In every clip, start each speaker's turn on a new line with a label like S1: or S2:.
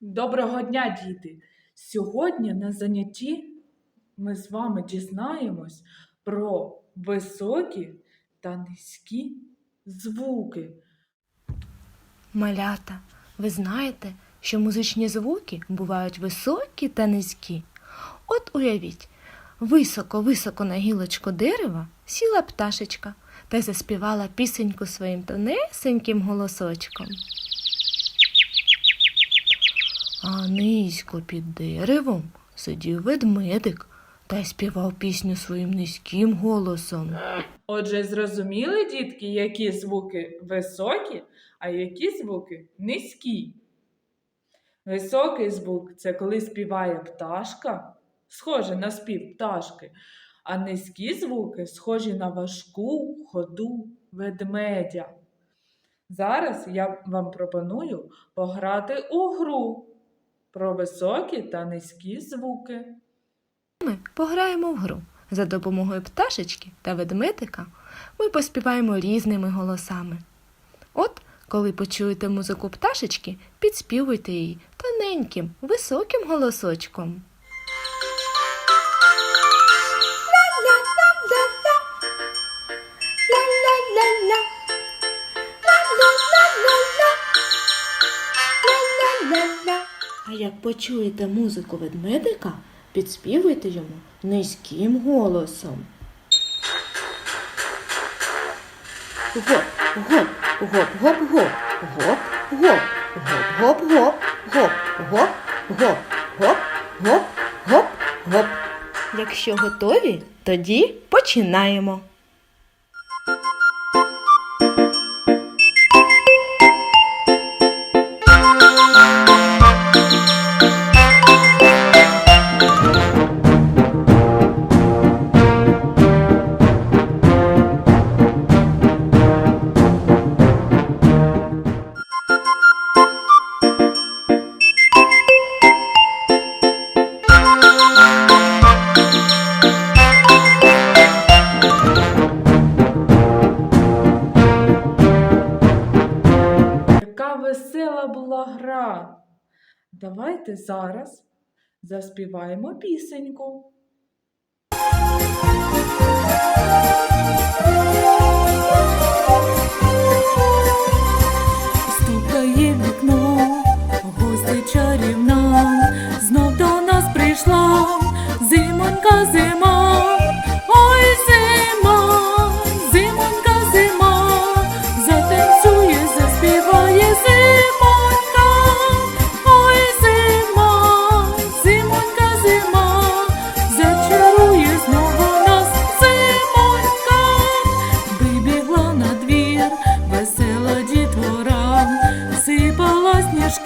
S1: Доброго дня, діти! Сьогодні на занятті ми з вами дізнаємось про високі та низькі звуки.
S2: Малята, ви знаєте, що музичні звуки бувають високі та низькі. От уявіть, високо-високо на гілочку дерева сіла пташечка та заспівала пісеньку своїм тонесеньким голосочком. А низько під деревом сидів ведмедик та й співав пісню своїм низьким голосом.
S1: Отже, зрозуміли, дітки, які звуки високі, а які звуки низькі. Високий звук це коли співає пташка, схоже на спів пташки, а низькі звуки схожі на важку ходу ведмедя. Зараз я вам пропоную пограти у гру про високі та низькі звуки.
S2: Ми пограємо в гру. За допомогою пташечки та ведмедика ми поспіваємо різними голосами. От, коли почуєте музику пташечки, підспівуйте її тоненьким, високим голосочком. А як почуєте музику ведмедика, підспівуйте йому низьким голосом. Гоп, гоп, гоп, гоп, гоп, гоп, гоп, гоп, гоп, гоп, гоп, гоп, гоп, гоп, гоп, гоп, гоп. Якщо готові, тоді починаємо.
S1: Давайте зараз заспіваємо пісеньку.
S3: los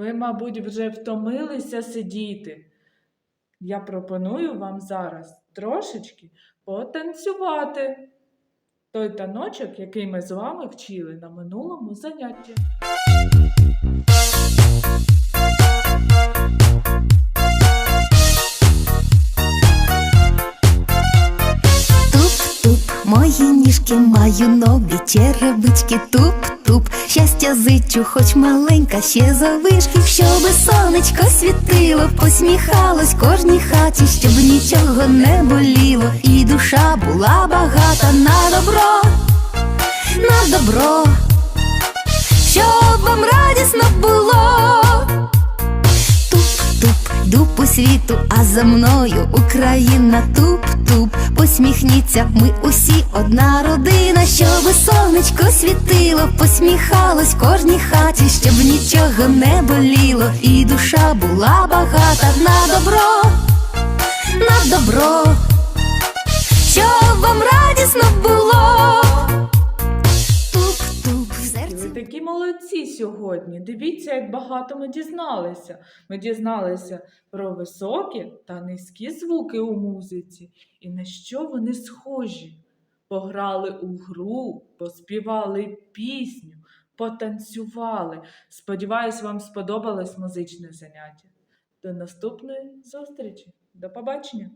S1: Ви, мабуть, вже втомилися сидіти. Я пропоную вам зараз трошечки потанцювати. Той таночок, який ми з вами вчили на минулому занятті.
S4: Ніжки маю ноги, черевички, туп-туп. Щастя зичу, хоч маленька, ще завишки, щоби сонечко світило, посміхалось кожній хаті, щоб нічого не боліло, і душа була багата на добро, на добро, щоб вам радісно було. Туп-туп, по світу, а за мною Україна. Туп-туп, посміхніться, ми усі одна родина, щоби сонечко світило, посміхалось кожній хаті, щоб нічого не боліло, і душа була багата. На добро, на добро, щоб вам радісно було.
S1: Сьогодні. Дивіться, як багато ми дізналися. Ми дізналися про високі та низькі звуки у музиці і на що вони схожі. Пограли у гру, поспівали пісню, потанцювали. Сподіваюсь, вам сподобалось музичне заняття. До наступної зустрічі. До побачення!